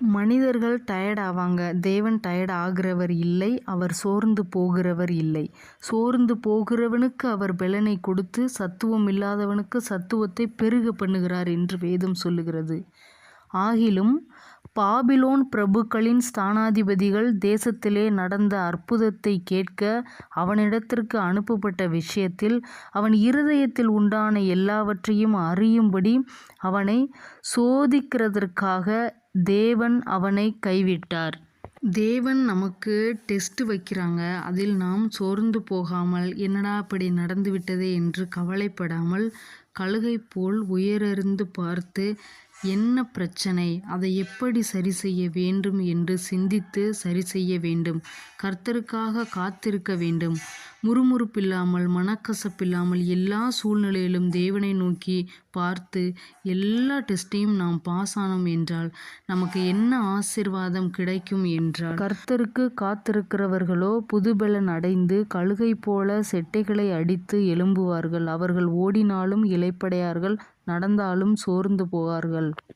மனிதர்கள் டயர்ட் ஆவாங்க. தேவன் டயர்ட் ஆகிறவர் இல்லை அவர் சோர்ந்து போகிறவர் இல்லை. சோர்ந்து போகிறவனுக்கு அவர் பெலனை கொடுத்து சத்துவம் இல்லாதவனுக்கு சத்துவத்தை பெருக பண்ணுகிறார் என்று வேதம் சொல்லுகிறது. ஆகிலும் பாபிலோன் பிரபுக்களின் ஸ்தானாதிபதிகள் தேசத்திலே நடந்த அற்புதத்தை கேட்க அவனிடத்திற்கு அனுப்பப்பட்ட விஷயத்தில் அவன் இருதயத்தில் உண்டான எல்லாவற்றையும் அறியும்படி அவனை சோதிக்கிறதற்காக தேவன் அவனை கைவிட்டார். தேவன் நமக்கு டெஸ்ட் வைக்கிறாங்க. அதில் நாம் சோர்ந்து போகாமல் என்னடா அப்படி நடந்துவிட்டதே என்று கவலைப்படாமல் கழுகை போல் உயரறிந்து பார்த்து என்ன பிரச்சனை? அதை எப்படி சரி செய்ய வேண்டும் என்று சிந்தித்து சரி செய்ய வேண்டும். கர்த்தருக்காக காத்திருக்க வேண்டும். முறுமுறுப்பில்லாமல் மனக்கசப்பில்லாமல் எல்லா சூழ்நிலையிலும் தேவனை நோக்கி பார்த்து எல்லா டெஸ்ட்டையும் நாம் பாஸ் ஆனோம் என்றால் நமக்கு என்ன ஆசிர்வாதம் கிடைக்கும் என்றால். கர்த்தருக்கு காத்திருக்கிறவர்களோ புதுபலன் அடைந்து கழுகை போல செட்டைகளை அடித்து எழும்புவார்கள். அவர்கள் ஓடினாலும் இளைப்படையார்கள் நடந்தாலும் சோர்ந்து போவார்கள்.